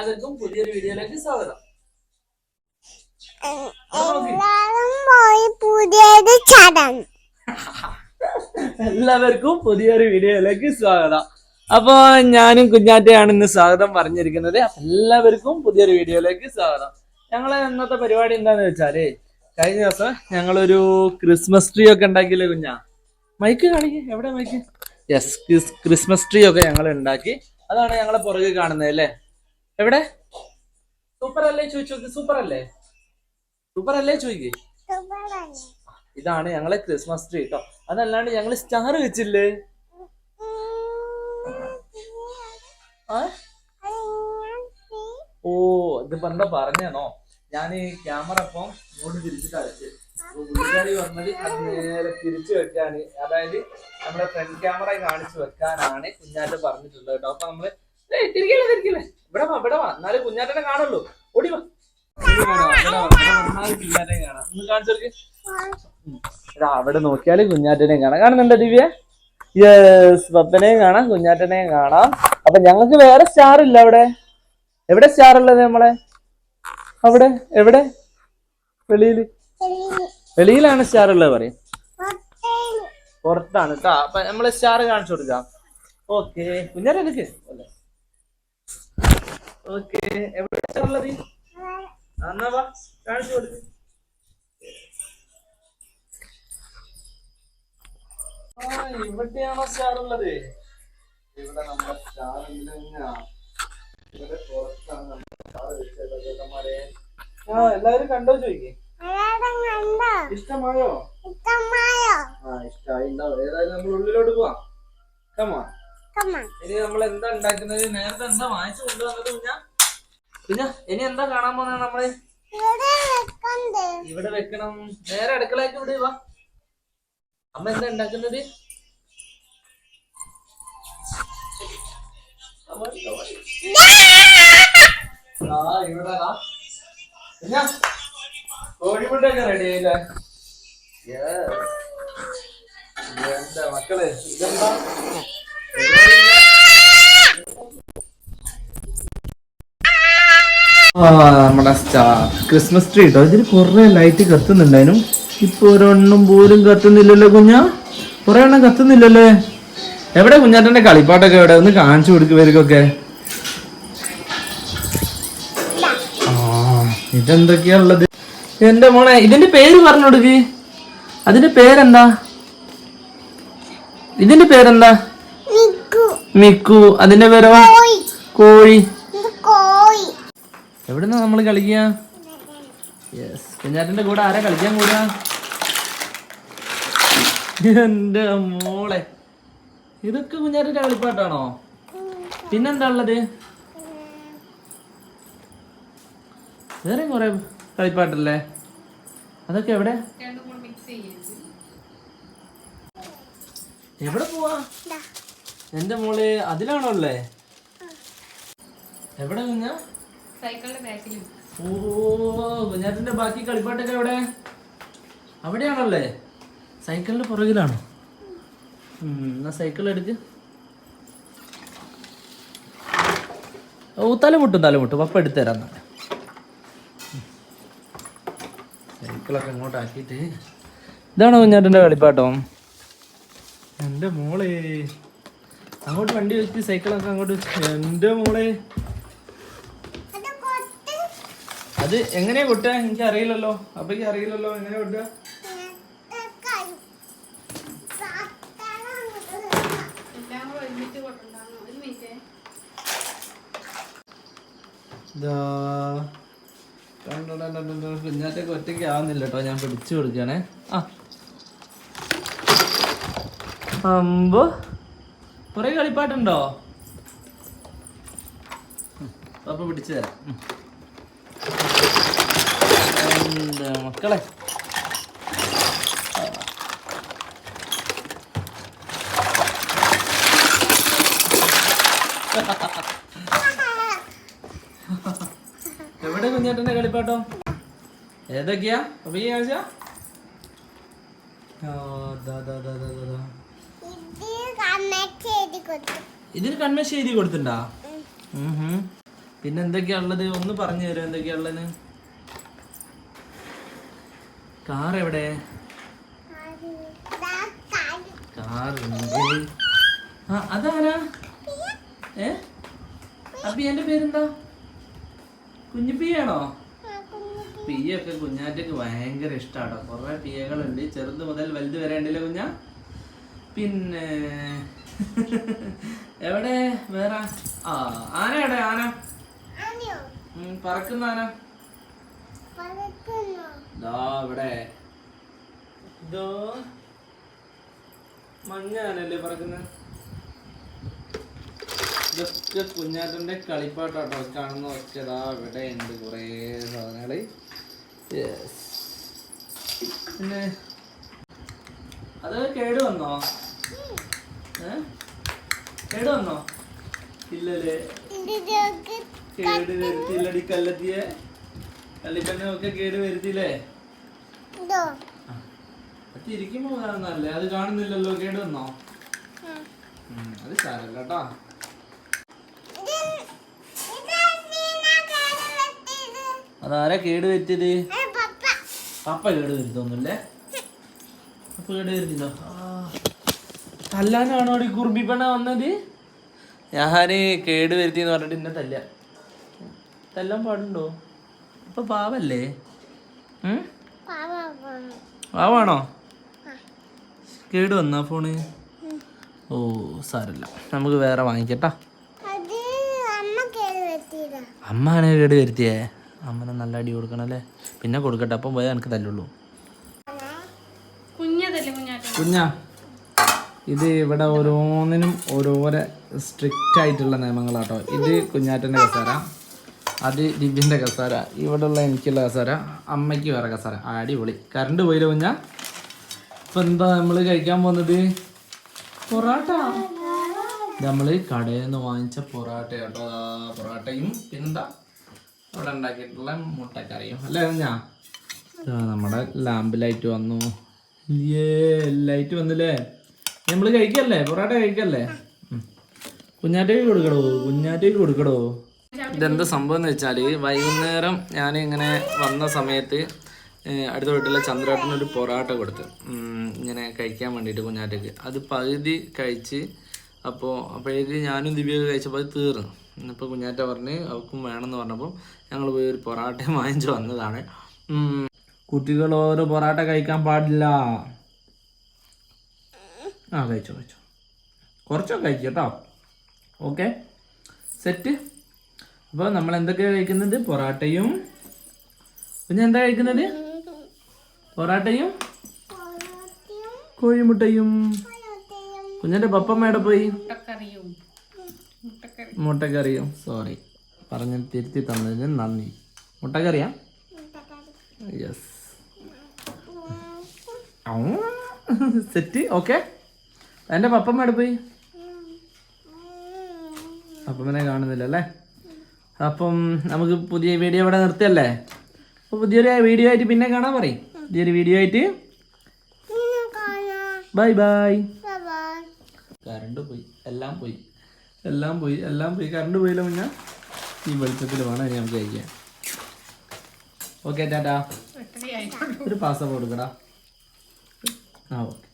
എല്ലാവർക്കും പുതിയൊരു വീഡിയോയിലേക്ക് സ്വാഗതം. എല്ലാവർക്കും പുതിയൊരു വീഡിയോയിലേക്ക് സ്വാഗതം. അപ്പൊ ഞാനും കുഞ്ഞാറ്റയാണ് ഇന്ന് സ്വാഗതം പറഞ്ഞിരിക്കുന്നത്. എല്ലാവർക്കും പുതിയൊരു വീഡിയോയിലേക്ക് സ്വാഗതം. ഞങ്ങളെ ഇന്നത്തെ പരിപാടി എന്താന്ന് വെച്ചാൽ കഴിഞ്ഞ ദിവസം ഞങ്ങളൊരു ക്രിസ്മസ് ട്രീ ഒക്കെ ഉണ്ടാക്കിയില്ലേ കുഞ്ഞാ? മൈക്ക് കാണിക്ക്. എവിടെ മൈക്ക്? യെസ് ക്രിസ്മസ് ട്രീ ഒക്കെ ഞങ്ങൾ ഉണ്ടാക്കി. അതാണ് ഞങ്ങളെ പുറകെ കാണുന്നത് അല്ലേ? എവിടെ? സൂപ്പർ അല്ലേ ചോദിച്ചു സൂപ്പർ അല്ലേ സൂപ്പർ അല്ലേ ചോദിക്കേ? ഇതാണ് ഞങ്ങളെ ക്രിസ്മസ് ട്രീ കേട്ടോ അതല്ലാണ്ട് ഞങ്ങൾ സ്റ്റാർ വെച്ചില്ലേ? ഓ ഇത് എന്താ പറഞ്ഞേണോ ഞാൻ ഈ ക്യാമറ ഇപ്പം ഇങ്ങോട്ട് തിരിച്ചിട്ട് അടച്ച്. വീട്ടുകാരി അത് നേരെ തിരിച്ചു വെക്കാന്. അതായത് നമ്മുടെ ഫ്രണ്ട് ക്യാമറ കാണിച്ചു വെക്കാനാണ് കുഞ്ഞാറ്റ പറഞ്ഞിട്ടുള്ളത് കേട്ടോ. അപ്പൊ നമ്മൾ വാ കുഞ്ഞാറ്റനെ അവിടെ നോക്കിയാൽ കുഞ്ഞാറ്റനെ കാണാം. കാണുന്നുണ്ടോ ദിവ്യ? യെസ് പപ്പനെയും കാണാം കുഞ്ഞാറ്റനെയും കാണാം. അപ്പൊ ഞങ്ങൾക്ക് വേറെ സ്റ്റാർ ഇല്ല അവിടെ. എവിടെ സ്റ്റാർ ഉള്ളത് നമ്മളെ? അവിടെ എവിടെ? വെളിയിൽ. വെളിയിലാണ് സ്റ്റാർ ഉള്ളത് പറയും. പുറത്താണ് കേട്ടോ അപ്പൊ നമ്മൾ സ്റ്റാർ കാണിച്ചു കൊടുക്കാം. ഓക്കെ കുഞ്ഞാറ്റ എടുക്ക്. ഓക്കെ. എന്നാ വാ കാണിച്ചു കൊടുക്ക്. ആ, ഇവിടെയാണോ സ്റ്റാർ ഉള്ളത്? ഇവിടെ നമ്മുടെ സ്റ്റാർ ഇവിടെ പുറത്താണ് നമ്മുടെ സ്റ്റാർ വെച്ചത് ചേട്ടന്മാരെ ആ എല്ലാവരും കണ്ടോ ചോദിക്കേ? ഇഷ്ടമായോ? ഇഷ്ടമായോ ആ ഇഷ്ടമായി ഉണ്ടാവും. ഏതായാലും നമ്മൾ ഉള്ളിലോട്ട് പോവാം. കമാ ഇനി നമ്മൾ എന്താ ഉണ്ടാക്കുന്നത്? നേരത്തെ എന്താ വാങ്ങിച്ചു കൊണ്ടുവന്നത് കുഞ്ഞാ? കുഞ്ഞാ ഇനി എന്താ കാണാൻ പോന്നെ നമ്മൾ? ഇവിടെ വെക്കണം. നേരെ അടുക്കളയ്ക്ക് ഇവിടെ വാ. അമ്മ എന്താ ഉണ്ടാക്കുന്നത്? ആ ഇവിടെ കോഴിമുട്ടയൊക്കെ റെഡി ആയില്ലേ. എന്താ മക്കൾ? ഇതെന്താ? നമ്മുടെ സ്റ്റാർ ക്രിസ്മസ് ട്രീ കേട്ടോ ഇതിൽ കുറെ ലൈറ്റ് കത്തുന്നുണ്ടായിരുന്നു ഇപ്പൊ ഒരെണ്ണം പോലും കത്തുന്നില്ലല്ലോ കുഞ്ഞ. കുറെ എണ്ണം കത്തുന്നില്ലല്ലേ? എവിടെ കുഞ്ഞാട്ടന്റെ കളിപ്പാട്ടൊക്കെ എവിടെ? ഒന്ന് കാണിച്ചു കൊടുക്കും ഇവർക്കൊക്കെ. ആ ഇതെന്തൊക്കെയാ ഉള്ളത്? എന്റെ മോളെ ഇതിന്റെ പേര് പറഞ്ഞു കൊടുക്ക്. അതിന്റെ പേരെന്താ? ഇതിന്റെ പേരെന്താ? മിക്കു. അതിന്റെ പേരോ കോഴി. എവിടുന്നാ നമ്മൾ കളിക്കുക യെസ് കുഞ്ഞാറ്റിന്റെ കൂടെ ആരാ കളിക്കാൻ കൂടാ എന്റെ മോളെ. ഇതൊക്കെ കുഞ്ഞാറ്റിന്റെ കളിപ്പാട്ടാണോ? പിന്നെന്താ ഉള്ളത്? വേറെ കുറെ കളിപ്പാട്ടല്ലേ? അതൊക്കെ എവിടെ? എവിടെ പോവാ. എന്റെ മോളെ അതിലാണോ ഉള്ളേ? എവിടെ കുഞ്ഞാ? ഓ കുഞ്ഞാറ്റിന്റെ ബാക്കി കളിപ്പാട്ടൊക്കെ എവിടെ? അവിടെയാണല്ലേ? സൈക്കിളിന്റെ പുറകിലാണോ? എന്നാ സൈക്കിൾ എടുക്ക്. ഓ തലമുട്ടും തലമുട്ടും. പപ്പ എടുത്തു തരാം സൈക്കിളൊക്കെ ഇങ്ങോട്ട് ആക്കിയിട്ട് ഇതാണോ കുഞ്ഞാറ്റിന്റെ കളിപ്പാട്ടോ? എന്റെ മോളെ. അങ്ങോട്ട് വണ്ടി വെച്ച് സൈക്കിളൊക്കെ അങ്ങോട്ട് എന്റെ മോളെ. അത് എങ്ങനെയാ കൊട്ടുക? എനിക്ക് അറിയില്ലല്ലോ. അപ്പക്ക് അറിയില്ലല്ലോ. എങ്ങനെ കൊട്ടുക? കുഞ്ഞാറ്റൊക്കെ ഒറ്റയ്ക്ക് ആവുന്നില്ല കേട്ടോ. ഞാൻ പിടിച്ചു കൊടുക്കണേ ആ. അമ്പോ. കുറെ കളിപ്പാട്ടുണ്ടോ? അപ്പൊ പിടിച്ചു തരാം. മക്കളെ? എവിടെ കുഞ്ഞാട്ടന്റെ കളിപ്പാട്ടോ? ഏതൊക്കെയാ? അപ്പൊ ഈ ആഴ്ച? ഇതിന് കൺമേശ് എഴുതി കൊടുത്തിണ്ടാ. പിന്നെ എന്തൊക്കെയാ ഉള്ളത്? ഒന്ന് പറഞ്ഞു തരുമോ? എന്തൊക്കെയാ ഉള്ളത്? കാർ എവിടെ? ആ അതാരാ? ഏ? അപ്പി എന്റെ പേരെന്താ? കുഞ്ഞു പിയാണോ പിയൊക്കെ കുഞ്ഞാറ്റക്ക് ഭയങ്കര ഇഷ്ടാട്ടോ. കൊറേ പിയകളുണ്ട്. ചെറുത് മുതൽ വലുത് വരെ കുഞ്ഞ. പിന്നെ എവിടെ? വേറെ? ആ ആന എവിടെ ആന ഉം, പറക്കുന്ന ദാ ഇവിടെ. ഇതോ പറക്കുന്നത് ഇതൊക്കെ കുഞ്ഞാറ്റന്റെ കളിപ്പാട്ടാട്ടോ. കാണുന്ന ഒറ്റതാ ഇവിടെ ഉണ്ട് കുറേ സാധനങ്ങൾ. പിന്നെ അത് കേട് വന്നോ? ഏ? കേട് വന്നോ? ഇല്ലല്ലേ. കേട് വരുത്തില്ലടി കല്ലെത്തിയെ. ഒക്കെ കേട് വരുത്തില്ലേ അത് ഇരിക്കുമ്പോ കാണുന്നല്ലേ അത് കാണുന്നില്ലല്ലോ കേട് വന്നോ അത് സാരല്ല കേട്ടോ അതാരാ കേട് വരുത്തിയത്? പപ്പ. കേട് വരുത്തൊന്നുമില്ലേ പപ്പ കേട് വരുത്തില്ലോ തല്ലാനാണോ കുറുമ്പിപ്പണ വന്നത്? ഞാൻ കേട് വരുത്തി എന്ന് പറഞ്ഞിട്ട് എന്നെ തല്ല തല്ലാൻ പാടുണ്ടോ? ഇപ്പൊ പാവല്ലേ? പാവാണോ? കേട് വന്നാ ഫോണ്? ഓ സാരല്ല. നമുക്ക് വേറെ വാങ്ങിക്കട്ടാ. അമ്മ ആണ് കേട് വരുത്തിയേ? അമ്മനെ നല്ല അടി കൊടുക്കണല്ലേ? പിന്നെ കൊടുക്കട്ടെ അപ്പം പോയാൽ എനിക്ക് തല്ലുള്ളൂ. കുഞ്ഞാ ഇത് ഇവിടെ ഓരോന്നിനും ഓരോരോ സ്ട്രിക്റ്റ് ആയിട്ടുള്ള നിയമങ്ങളാട്ടോ. ഇത് കുഞ്ഞാറ്റന്റെ കസാര അത് ദിവ്യന്റെ കസാര. ഇവിടെ ഉള്ള എനിക്കുള്ള കസാര. അമ്മയ്ക്ക് വേറെ കസാര. അടിപൊളി. കറണ്ട് പോയില്ല കുഞ്ഞാ? ഇപ്പം എന്താ നമ്മൾ കഴിക്കാൻ പോകുന്നത് പൊറാട്ട. നമ്മൾ കടയിൽ നിന്ന് വാങ്ങിച്ച പൊറാട്ട കേട്ടോ. പൊറാട്ടയും പിന്നെന്താ? ഇവിടെ ഉണ്ടാക്കിയിട്ടുള്ള മുട്ടക്കറിയും. അല്ലേ കുഞ്ഞാ? നമ്മുടെ ലാമ്പ് ലൈറ്റ് വന്നു. ഏ ലൈറ്റ് വന്നില്ലേ? നമ്മൾ കഴിക്കല്ലേ? പൊറോട്ട കഴിക്കല്ലേ. കുഞ്ഞാറ്റയ്ക്ക് കൊടുക്കടോ? കുഞ്ഞാറ്റയ്ക്ക് കൊടുക്കടോ? ഇതെന്താ സംഭവം എന്ന് വെച്ചാൽ വൈകുന്നേരം ഞാൻ ഇങ്ങനെ വന്ന സമയത്ത് അടുത്ത വീട്ടിലെ ചന്ദ്രേട്ടന് ഒരു പൊറോട്ട കൊടുത്തു ഇങ്ങനെ കഴിക്കാൻ വേണ്ടിയിട്ട് കുഞ്ഞാറ്റയ്ക്ക് അത് പകുതി കഴിച്ച് അപ്പോൾ അപ്പോഴേക്ക് ഞാനും ദിവ്യൊക്കെ കഴിച്ചപ്പോൾ അത് തീർന്നു. ഇന്നിപ്പോൾ കുഞ്ഞാറ്റ പറഞ്ഞ് വേണം വേണമെന്ന് പറഞ്ഞപ്പോൾ ഞങ്ങൾ പോയി ഒരു പൊറാട്ട വാങ്ങിച്ചു വന്നതാണ്. കുട്ടികൾ ഓരോ പൊറാട്ട കഴിക്കാൻ പാടില്ല. ആ കഴിച്ചോ കഴിച്ചോ. കുറച്ചൊക്കെ കഴിക്കും കേട്ടോ. ഓക്കെ. സെറ്റ്. അപ്പോൾ നമ്മൾ എന്തൊക്കെയാണ് കഴിക്കുന്നത്? പൊറാട്ടയും. പിന്നെ എന്താ കഴിക്കുന്നത്? പൊറാട്ടയും. കോഴിമുട്ടയും. കുഞ്ഞിന്റെ പപ്പമ്മയുടെ പോയി? മുട്ടക്കറിയും. മുട്ടക്കറി. മുട്ടക്കറിയും. സോറി പറഞ്ഞ് തിരുത്തി തന്നതിന് നന്ദി. മുട്ടക്കറിയാ? Yes set. ഓക്കെ എന്റെ പപ്പമ്മയുടെ പോയി? പപ്പമ്മനെ കാണുന്നില്ല അല്ലേ അപ്പം നമുക്ക് പുതിയ വീഡിയോ ഇവിടെ നിർത്തിയല്ലേ? അപ്പോൾ പുതിയൊരു വീഡിയോ ആയിട്ട് പിന്നെ കാണാൻ പറയും. പുതിയൊരു വീഡിയോ ആയിട്ട് ബൈ ബൈ. കറണ്ട് പോയി. എല്ലാം പോയി. എല്ലാം പോയി. എല്ലാം പോയി. കറണ്ട് പോയില്ല മുന്നേ ഈ വെളിച്ചത്തിൽ വേണം ഇനി നമുക്ക് കഴിക്കാൻ. Okay tata. ഒരു പാസ്പോർട്ട് കൊടുക്കടാ. ആ ഓക്കെ.